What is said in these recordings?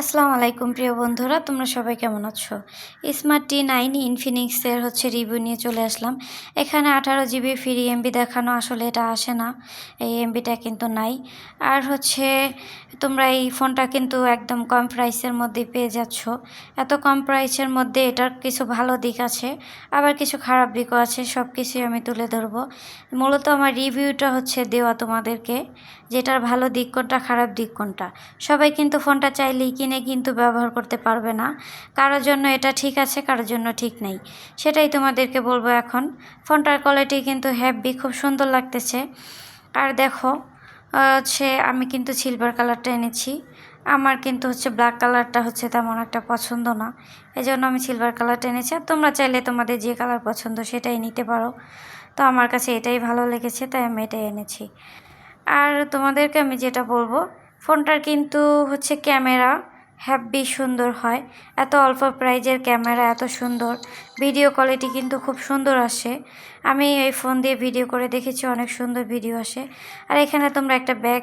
আসসালামু আলাইকুম প্রিয় বন্ধুরা, তোমরা সবাই কেমন আছো? স্মার্ট টি নাইন ইনফিনিক্সের হচ্ছে রিভিউ নিয়ে চলে আসলাম। এখানে আঠারো জিবি ফ্রি এমবি দেখানো আসলে এটা আসে না, এই এমবিটা কিন্তু নাই। আর হচ্ছে তোমরা এই ফোনটা কিন্তু একদম কম প্রাইসের মধ্যে পেয়ে যাচ্ছ। এত কম প্রাইসের মধ্যে এটার কিছু ভালো দিক আছে, আবার কিছু খারাপ দিকও আছে সব কিছুই আমি তুলে ধরবো। মূলত আমার রিভিউটা হচ্ছে দেওয়া তোমাদেরকে, যেটার ভালো দিক কোনটা, খারাপ দিক কোনটা। সবাই কিন্তু ফোনটা চাইলেই কিনে কিন্তু ব্যবহার করতে পারবে না। কারোর জন্য এটা ঠিক আছে কারোর জন্য ঠিক নেই। সেটাই তোমাদেরকে বলব এখন। ফোনটার কোয়ালিটি কিন্তু হ্যাপি খুব সুন্দর লাগতেছে। আর দেখো, হচ্ছে আমি কিন্তু সিলভার কালারটা এনেছি। আমার কিন্তু হচ্ছে ব্ল্যাক কালারটা হচ্ছে তেমন একটা পছন্দ না। এই জন্য আমি সিলভার কালারটা এনেছি। আর তোমরা চাইলে তোমাদের যে কালার পছন্দ সেটাই নিতে পারো। তো আমার কাছে এটাই ভালো লেগেছে, তাই আমি এটাই এনেছি। আর তোমাদেরকে আমি যেটা বলব, ফোনটার কিন্তু হচ্ছে ক্যামেরা হ্যাপি সুন্দর হয়। এত অল্প প্রাইজের ক্যামেরা, এত সুন্দর। ভিডিও কোয়ালিটি কিন্তু খুব সুন্দর আসে। আমি এই ফোন দিয়ে ভিডিও করে দেখেছি, অনেক সুন্দর ভিডিও আসে। আর এখানে তোমরা একটা ব্যাগ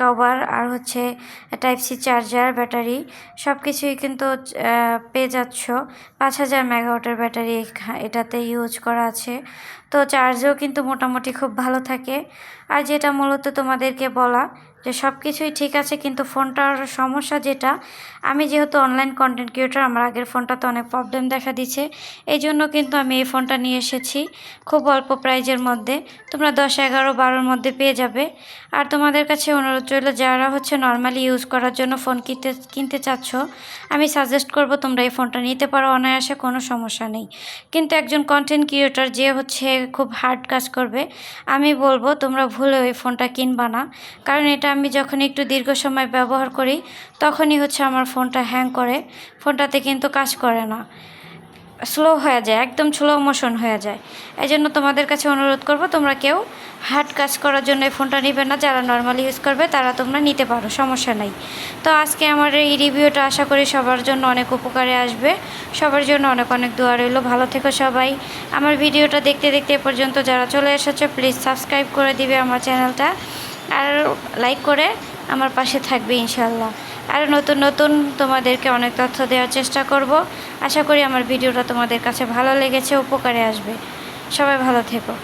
কভার আর হচ্ছে টাইপ সি চার্জার ব্যাটারি সব কিছুই কিন্তু পেয়ে যাচ্ছ। পাঁচ হাজার মেগাওয়াটের ব্যাটারি এটাতে ইউজ করা আছে। তো চার্জও কিন্তু মোটামুটি খুব ভালো থাকে। আর যেটা মূলত তোমাদেরকে বলা যে সব কিছুই ঠিক আছে, কিন্তু ফোনটার সমস্যা যেটা, আমি যেহেতু অনলাইন কন্টেন্ট ক্রিয়েটার আমার আগের ফোনটাতে অনেক প্রবলেম দেখা দিচ্ছে। এই জন্য কিন্তু আমি এই ফোনটা নিয়ে এসেছি খুব অল্প প্রাইজের মধ্যে। তোমরা দশ এগারো বারোর মধ্যে পেয়ে যাবে। আর তোমাদের কাছে অনুরোধ রইল, যারা হচ্ছে নর্মালি ইউজ করার জন্য ফোন কিনতে কিনতে চাচ্ছ, আমি সাজেস্ট করব তোমরা এই ফোনটা নিতে পারো। অনায়াসে কোনো সমস্যা নেই। কিন্তু একজন কন্টেন্ট ক্রিয়েটার যে হচ্ছে খুব হার্ড কাজ করবে। আমি বলব, তোমরা ভুলে ওই ফোনটা কিনবা না। কারণ এটা আমি যখন একটু দীর্ঘ সময় ব্যবহার করি, তখনই হচ্ছে আমার ফোনটা হ্যাং করে। ফোনটাতে কিন্তু কাজ করে না। স্লো হয়ে যায়, একদম স্লো মোশন হয়ে যায়। এই জন্য তোমাদের কাছে অনুরোধ করব, তোমরা কেউ হার্ড কাজ করার জন্য এই ফোনটা নিবে না। যারা নর্মালি ইউজ করবে, তারা তোমরা নিতে পারো, সমস্যা নেই। তো আজকে আমার এই রিভিউটা আশা করি সবার জন্য অনেক উপকারে আসবে। সবার জন্য অনেক অনেক দোয়া রইল। ভালো থেকো সবাই। আমার ভিডিওটা দেখতে দেখতে পর্যন্ত যারা চলে এসেছে প্লিজ সাবস্ক্রাইব করে দিবে আমার চ্যানেলটা। আর লাইক করে আমার পাশে থাকবে ইনশাল্লাহ আর নতুন নতুন তোমাদেরকে অনেক তথ্য দেওয়ার চেষ্টা করব। আশা করি আমার ভিডিওটা তোমাদের কাছে ভালো লেগেছে, উপকারে আসবে। সবাই ভালো থেকো।